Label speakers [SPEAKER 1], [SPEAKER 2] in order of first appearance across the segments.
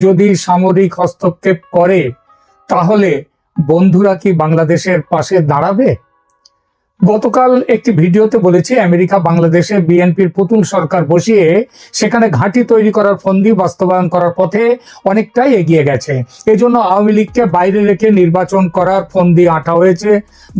[SPEAKER 1] যদি সামরিক হস্তক্ষেপ করে, তাহলে বন্ধুরা কি বাংলাদেশের পাশে দাঁড়াবে? গতকাল একটি ভিডিওতে বলেছি, আমেরিকা বাংলাদেশে বিএনপির পুতুল সরকার বসিয়ে সেখানে ঘাঁটি তৈরি করার ফন্দি বাস্তবায়ন করার পথে অনেকটাই এগিয়ে গেছে। এজন্য আওয়ামী লীগকে বাইরে রেখে নির্বাচন করার ফন্দি আঁটা হয়েছে।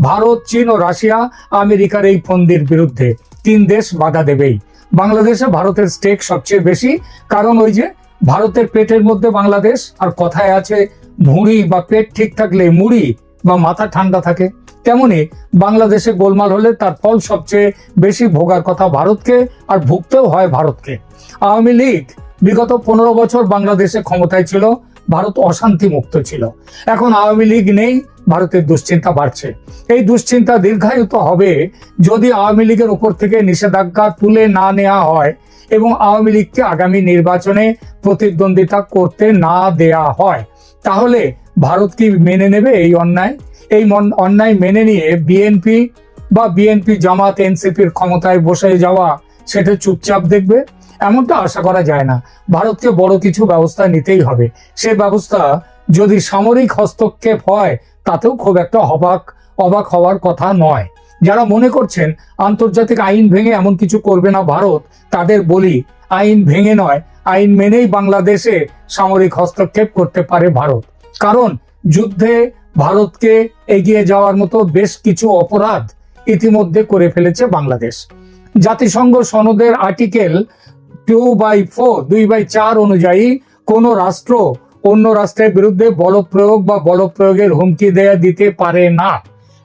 [SPEAKER 1] ভারত, চীন ও রাশিয়া আমেরিকার এই ফন্দির বিরুদ্ধে। তিন দেশ বাধা দেবেই। বাংলাদেশে ভারতের স্টেক সবচেয়ে বেশি। কারণ ওই যে ভারতের পেটের মধ্যে বাংলাদেশ আর কথায় আছে ভুঁড়ি বা পেট ঠিক থাকলে মুড়ি বা মাথা ঠান্ডা থাকে। তেমনি বাংলাদেশে গোলমাল হলে তার ফল সবচেয়ে বেশি ভোগার কথা ভারতকে আর ভুগতেও হয় ভারতকে। আওয়ামী লীগ বিগত পনেরো বছর বাংলাদেশে ক্ষমতায় ছিল, ভারত অশান্তি মুক্ত ছিল। এখন আওয়ামী লীগ নেই, ভারতের দুশ্চিন্তা বাড়ছে। এই দুশ্চিন্তা দীর্ঘায়িত হবে যদি আওয়ামী লীগের উপর থেকে নিষেধাজ্ঞা তুলে না নেওয়া হয় এবং আওয়ামী লীগকে আগামী নির্বাচনে প্রতিদ্বন্দ্বিতা করতে না দেয়া হয়। তাহলে ভারত কি মেনে নেবে এই অন্যায়? এই অন্যায় মেনে নিয়ে বিএনপি বা বিএনপি জামাত এনসিপির ক্ষমতায় বসে যাওয়া, সেটা চুপচাপ দেখবে? এমনটা আশা করা যায় না। ভারতকে বড় কিছু ব্যবস্থা নিতেই হবে। সে ব্যবস্থা যদি সামরিক হস্তক্ষেপ হয়, তাতেও খুব একটা অবাক অবাক হওয়ার কথা নয়। যারা মনে করছেন আন্তর্জাতিক আইন ভেঙে এমন কিছু করবে না ভারত, তাদের বলি, আইন ভেঙে নয়, আইন মেনেই বাংলাদেশে সামরিক হস্তক্ষেপ করতে পারে ভারত। কারণ যুদ্ধে ভারতকে এগিয়ে যাওয়ার মতো বেশ কিছু অপরাধ ইতিমধ্যে করে ফেলেছে বাংলাদেশ। জাতিসংঘ সনদের আর্টিকেল টু বাই ফোর, দুই বাই চার অনুযায়ী কোন রাষ্ট্র অন্য রাষ্ট্রের বিরুদ্ধে বল প্রয়োগ বা বল প্রয়োগের হুমকি দেয়া দিতে পারে না।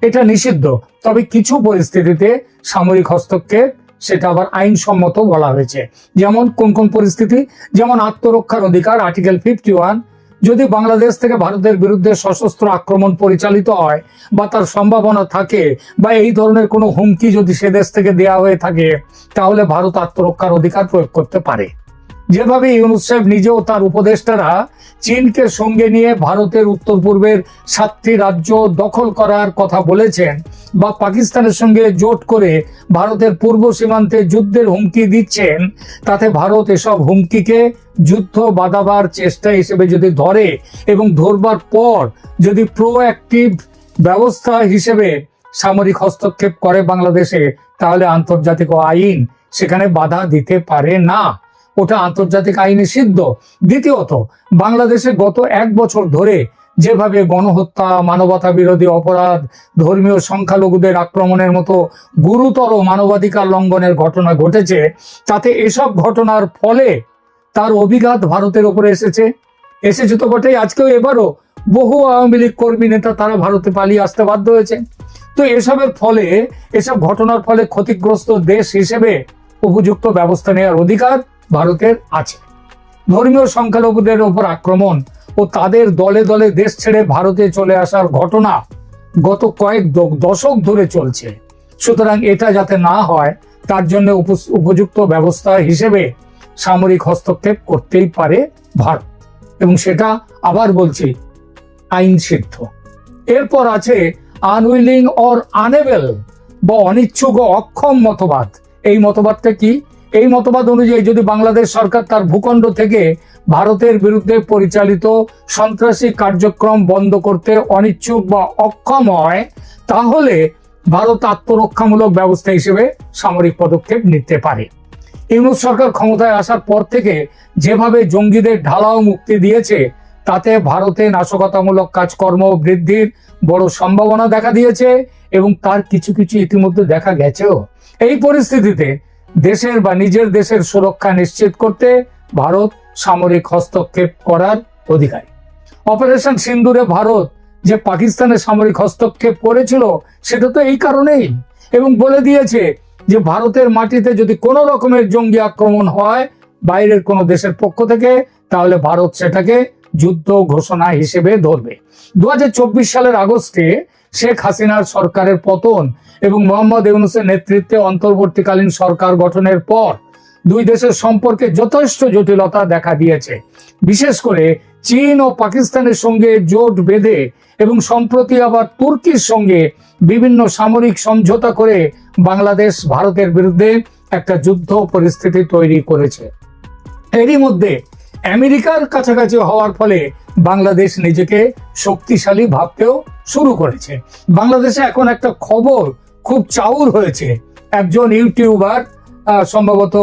[SPEAKER 1] এটা নিষিদ্ধ। তবে কিছু পরিস্থিতিতে সামরিক হস্তক্ষেপ, সেটা আবার আইনসম্মত বলা হয়েছে। যেমন কোন কোন পরিস্থিতি? যেমন আত্মরক্ষার অধিকার আর্টিকেল ফিফটি ওয়ান যদি বাংলাদেশ থেকে ভারতের বিরুদ্ধে সশস্ত্র আক্রমণ পরিচালিত হয় বা তার সম্ভাবনা থাকে বা এই ধরনের কোনো হুমকি যদি সে দেশ থেকে দেয়া হয়ে থাকে, তাহলে ভারত আত্মরক্ষার অধিকার প্রয়োগ করতে পারে। যেভাবে ইউনুস সাহেব নিজেও তার উপদেষ্টারা চীনকে সঙ্গে নিয়ে ভারতের উত্তর পূর্বের সাতটি রাজ্য দখল করার কথা বলেছেন বা পাকিস্তানের সঙ্গে জোট করে ভারতের পূর্ব সীমান্তে যুদ্ধের হুমকি দিচ্ছেন, তাতে ভারত এসব হুমকিকে যুদ্ধ বাঁধাবার চেষ্টা হিসেবে যদি ধরে এবং ধরবার পর যদি প্রোঅ্যাক্টিভ ব্যবস্থা হিসেবে সামরিক হস্তক্ষেপ করে বাংলাদেশে, তাহলে আন্তর্জাতিক আইন সেখানে বাধা দিতে পারে না। ওটা আন্তর্জাতিক আইনে সিদ্ধ। দ্বিতীয়ত, বাংলাদেশে গত এক বছর ধরে যেভাবে গণহত্যা, মানবতা বিরোধী অপরাধ, ধর্মীয় সংখ্যালঘুদের আক্রমণের মতো গুরুতর মানবাধিকার লঙ্ঘনের ঘটনা ঘটেছে, তাতে এসব ঘটনার ফলে তার অভিঘাত ভারতের ওপরে এসেছে। এসেছে তো বটেই, আজকেও এবারও বহু আওয়ামী লীগ কর্মী নেতা তারা ভারতে পালিয়ে আসতে বাধ্য হয়েছে। তো এসবের ফলে, এসব ঘটনার ফলে ক্ষতিগ্রস্ত দেশ হিসেবে উপযুক্ত ব্যবস্থা নেওয়ার অধিকার ভারতের আছে। ধর্মীয় সংখ্যালঘুদের ওপর আক্রমণ ও তাদের দলে দলে দেশ ছেড়ে ভারতে চলে আসার ঘটনা গত কয়েক দশক ধরে চলছে। সুতরাং এটা যাতে না হয়, তার জন্য উপযুক্ত ব্যবস্থা হিসেবে সামরিক হস্তক্ষেপ করতেই পারে ভারত। এবং সেটা আবার বলছি, আইন সিদ্ধ। এরপর আছে আনউইলিং অর আনেবেল বা অনিচ্ছুক অক্ষম মতবাদ। এই মতবাদটা কি? এই মতবাদ অনুযায়ী যদি বাংলাদেশ সরকার তার ভূখণ্ড থেকে ভারতের বিরুদ্ধে পরিচালিত সন্ত্রাসী কার্যক্রম বন্ধ করতে অনিচ্ছুক বা অক্ষম হয়, তাহলে ভারত আত্মরক্ষামূলক ব্যবস্থা হিসেবে সামরিক পদক্ষেপ নিতে পারে। ইউনুস সরকার ক্ষমতায় আসার পর থেকে যেভাবে জঙ্গিদের ঢালাও মুক্তি দিয়েছে, তাতে ভারতে নাশকতামূলক কাজকর্ম বৃদ্ধির বড় সম্ভাবনা দেখা দিয়েছে এবং তার কিছু কিছু ইতিমধ্যে দেখা গেছেও। এই পরিস্থিতিতে দেশের বা নিজের দেশের সুরক্ষা নিশ্চিত করতে ভারত সামরিক হস্তক্ষেপ করার অধিকারী। অপারেশন সিন্দুরে ভারত যে পাকিস্তানের সামরিক হস্তক্ষেপ করেছিল, সেটা তো এই কারণেই। এবং বলে দিয়েছে যে ভারতের মাটিতে যদি কোনো রকমের জঙ্গি আক্রমণ হয় বাইরের কোনো দেশের পক্ষ থেকে, তাহলে ভারত সেটাকে যুদ্ধ ঘোষণা হিসেবে ধরবে। দু হাজার চব্বিশ সালের আগস্টে শেখ হাসিনার সরকারের পতন এবং মোহাম্মদ ইউনুসের নেতৃত্বে অন্তর্বর্তীকালীন সরকার গঠনের পর দুই দেশের সম্পর্কে যথেষ্ট জটিলতা দেখা দিয়েছে। বিশেষ করে চীন ও পাকিস্তানের সঙ্গে জোট বেঁধে এবং সম্প্রতি আবার তুর্কির সঙ্গে বিভিন্ন সামরিক সমঝোতা করে বাংলাদেশ ভারতের বিরুদ্ধে একটা যুদ্ধ পরিস্থিতি তৈরি করেছে। এরই মধ্যে আমেরিকার কাছাকাছি হওয়ার ফলে বাংলাদেশ নিজেকে শক্তিশালী ভাবতেও শুরু করেছে। বাংলাদেশে এখন একটা খবর খুব চাউর হয়েছে। একজন ইউটিউবার সম্ভবত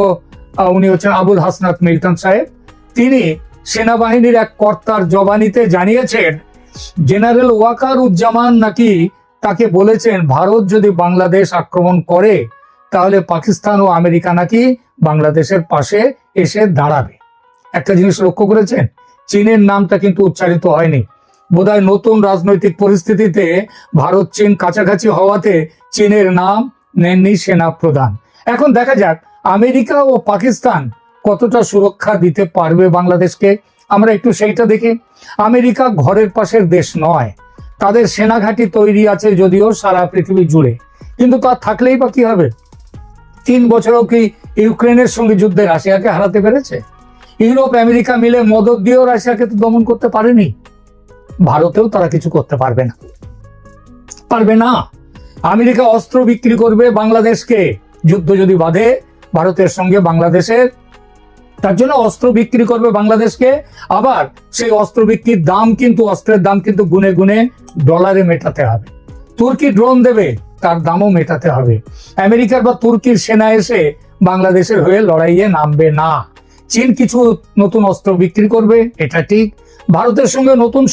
[SPEAKER 1] উনি হচ্ছেন আবুল হাসনাত মিল্টন সাহেব। তিনি সেনাবাহিনীর এক কর্তার জবানিতে জানিয়েছেন, জেনারেল ওয়াকার উজ্জামান নাকি তাকে বলেছেন ভারত যদি বাংলাদেশ আক্রমণ করে, তাহলে পাকিস্তান ও আমেরিকা নাকি বাংলাদেশের পাশে এসে দাঁড়াবে। একটা জিনিস লক্ষ্য করেছেন? চীনের নামটা কিন্তু উচ্চারিত হয়নি। বোধহয় নতুন রাজনৈতিক পরিস্থিতিতে ভারত চীন কাছাকাছি হওয়াতে চীনের নাম নেননি সেনা প্রধান এখন দেখা যাক, আমেরিকা ও পাকিস্তান কতটা সুরক্ষা দিতে পারবে বাংলাদেশকে? আমরা একটু সেইটা দেখি। আমেরিকা ঘরের পাশের দেশ নয়। তাদের সেনাঘাঁটি তৈরি আছে যদিও সারা পৃথিবী জুড়ে। কিন্তু তা থাকলেই বা কি হবে? তিন বছরও কি ইউক্রেনের সঙ্গে যুদ্ধে রাশিয়াকে হারাতে পেরেছে? ইউরোপ, আমেরিকা মিলে মদত দিয়েও রাশিয়াকে তো দমন করতে পারেনি। ভারতেও তারা কিছু করতে পারবে না। পারবে না। আমেরিকা অস্ত্র বিক্রি করবে বাংলাদেশকে। যুদ্ধ যদি বাঁধে, ভারতের সঙ্গে বাংলাদেশের, তার জন্য অস্ত্র বিক্রি করবে বাংলাদেশকে। আবার সেই অস্ত্র বিক্রির দাম কিন্তু, অস্ত্রের দাম কিন্তু গুনে গুনে ডলারে মেটাতে হবে। তুর্কি ড্রোন দেবে, তার দামও মেটাতে হবে। আমেরিকার বা তুর্কির সেনা এসে বাংলাদেশের হয়ে লড়াইয়ে নামবে না। চীন কিছু নতুন অস্ত্র বিক্রি করবে, এটা ঠিক। ভারতের সঙ্গে নতুন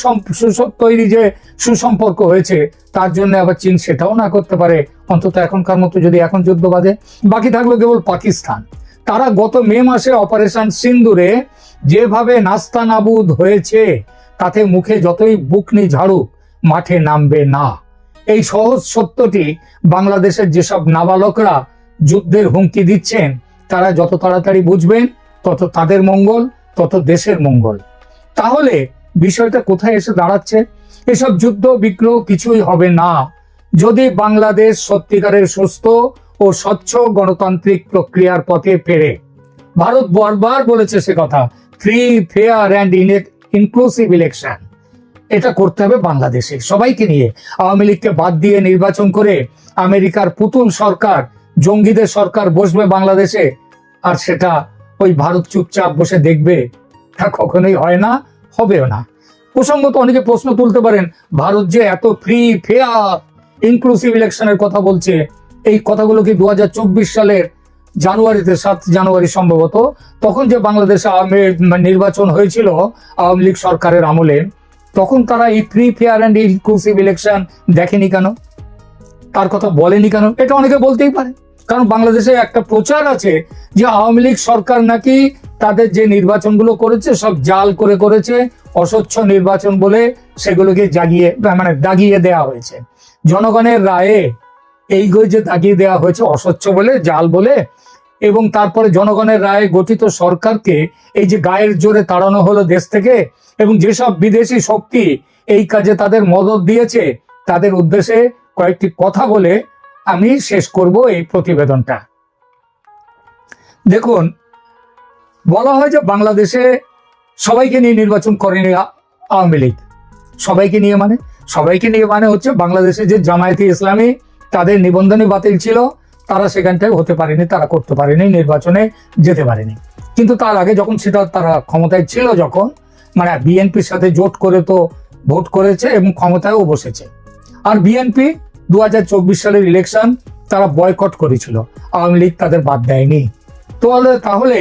[SPEAKER 1] তৈরি যে সুসম্পর্ক হয়েছে, তার জন্য আবার চীন সেটাও না করতে পারে। অন্তত এখনকার মতো যদি এখন যুদ্ধ বাঁধে। বাকি থাকল কেবল পাকিস্তান। তারা গত মে মাসে অপারেশন সিন্দুরে যেভাবে নাস্তা নাবুদ হয়েছে, তাতে মুখে যতই বুকনি ঝাড়ুক, মাঠে নামবে না। এই সহজ সত্যটি বাংলাদেশের যেসব নাবালকরা যুদ্ধের হুমকি দিচ্ছেন, তারা যত তাড়াতাড়ি বুঝবেন তত তাদের মঙ্গল, তত দেশের মঙ্গল। তাহলে বিষয়টা কোথায় এসে দাঁড়াচ্ছে? এসব যুদ্ধ, বিগ্রহ কিছুই হবে না। যদি বাংলাদেশ সত্যিকারের সুস্থ ও স্বচ্ছ গণতান্ত্রিক প্রক্রিয়ার পথে ফেরে। ভারত বারবার বলেছে সে কথা free fair and inclusive election এটা করতে হবে বাংলাদেশে। সবাইকে নিয়ে আওয়ামী লীগকে বাদ দিয়ে নির্বাচন করে আমেরিকার পুতুল সরকার, জঙ্গিদের সরকার বসবে বাংলাদেশে, আর সেটা ওই ভারত চুপচাপ বসে দেখবে, তা কখনোই হয় না, হবেও না। প্রসঙ্গত অনেকে প্রশ্ন তুলতে পারেন, ভারত যে এত ফ্রি ফেয়ার ইনক্লুসিভ ইলেকশনের কথা বলছে, এই কথাগুলো কি দু হাজার চব্বিশ সালের জানুয়ারিতে, সাত জানুয়ারি সম্ভবত, তখন যে বাংলাদেশে আওয়ামী নির্বাচন হয়েছিল আওয়ামী লীগ সরকারের আমলে, তখন তারা এই free fair and inclusive election দেখেনি কেন? তার কথা বলেনি কেন? এটা অনেকে বলতেই পারে। কারণ বাংলাদেশে একটা প্রচার আছে যে আওয়ামী লীগ সরকার নাকি তাদের যে নির্বাচনগুলো করেছে, সব জাল করে করেছে, অস্বচ্ছ নির্বাচন বলে সেগুলোকে জাগিয়ে মানে দাগিয়ে দেওয়া হয়েছে। জনগণের রায়ে এই যে দাগিয়ে দেওয়া হয়েছে, অস্বচ্ছ বলে, জাল বলে, এবং তারপরে জনগণের রায়ে গঠিত সরকারকে এই যে গায়ের জোরে তাড়ানো হলো দেশ থেকে, এবং যেসব বিদেশি শক্তি এই কাজে তাদের মদত দিয়েছে, তাদের উদ্দেশ্যে কয়েকটি কথা বলে আমি শেষ করব এই প্রতিবেদনটা। দেখুন, বলা হয় যে বাংলাদেশে সবাইকে নিয়ে নির্বাচন করেনি আওয়ামী লীগ। সবাইকে নিয়ে মানে? সবাইকে নিয়ে মানে হচ্ছে বাংলাদেশে যে জামায়াতি ইসলামী তাদের নিবন্ধনই বাতিল ছিল, তারা সেখানটায় হতে পারেনি, তারা করতে পারেনি, নির্বাচনে যেতে পারেনি। কিন্তু তার আগে যখন সেটা তারা ক্ষমতায় ছিল যখন মানে বিএনপির সাথে জোট করে তো ভোট করেছে এবং ক্ষমতায়ও বসেছে। আর বিএনপি দু হাজার চব্বিশ সালের ইলেকশন তারা বয়কট করেছিল। আওয়ামী লীগ তাদের বাদ দেয়নি। তাহলে তাহলে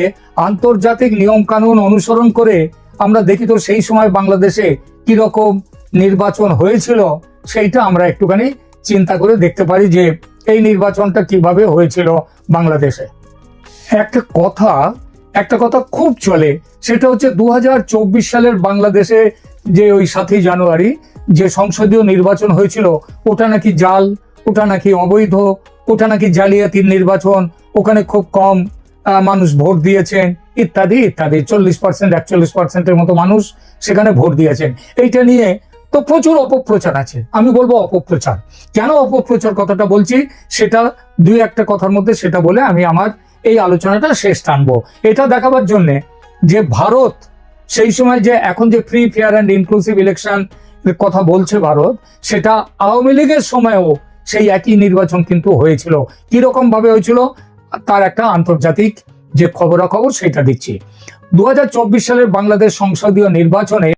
[SPEAKER 1] আন্তর্জাতিক নিয়ম কানুন অনুসরণ করে আমরা দেখি তো সেই সময় বাংলাদেশে কীরকম নির্বাচন হয়েছিল, সেইটা আমরা একটুখানি চিন্তা করে দেখতে পারি যে এই নির্বাচনটা কীভাবে হয়েছিল বাংলাদেশে। একটা কথা একটা কথা খুব চলে, সেটা হচ্ছে দু হাজার চব্বিশ সালের বাংলাদেশে যে ওই সাতই জানুয়ারি যে সংসদীয় নির্বাচন হয়েছিল, ওটা নাকি জাল, ওটা নাকি অবৈধ, ওটা নাকি জালিয়াতির নির্বাচন, ওখানে খুব কম মানুষ ভোট দিয়েছেন, ইত্যাদি ইত্যাদি। চল্লিশ পার্সেন্ট একচল্লিশ পার্সেন্টের মতো মানুষ সেখানে ভোট দিয়েছেন। এইটা নিয়ে তো প্রচুর অপপ্রচার আছে। আমি বলব অপপ্রচার। কেন অপপ্রচার কথাটা বলছি? সেটা দুই একটা কথার মধ্যে সেটা বলে আমি আমার এই আলোচনাটা শেষ টানবো। এটা দেখাবার জন্যে যে ভারত সেই সময় যে এখন যে free fair and inclusive election কথা বলছে ভারত, সেটা আওয়ামী লীগের সময়ও সেই একই নির্বাচন কিন্তু হয়েছিল। কীরকম ভাবে হয়েছিল? তার একটা আন্তর্জাতিক যে খবরাখবর সেটা দিচ্ছি। দু হাজার চব্বিশ সালের বাংলাদেশ সংসদীয় নির্বাচনে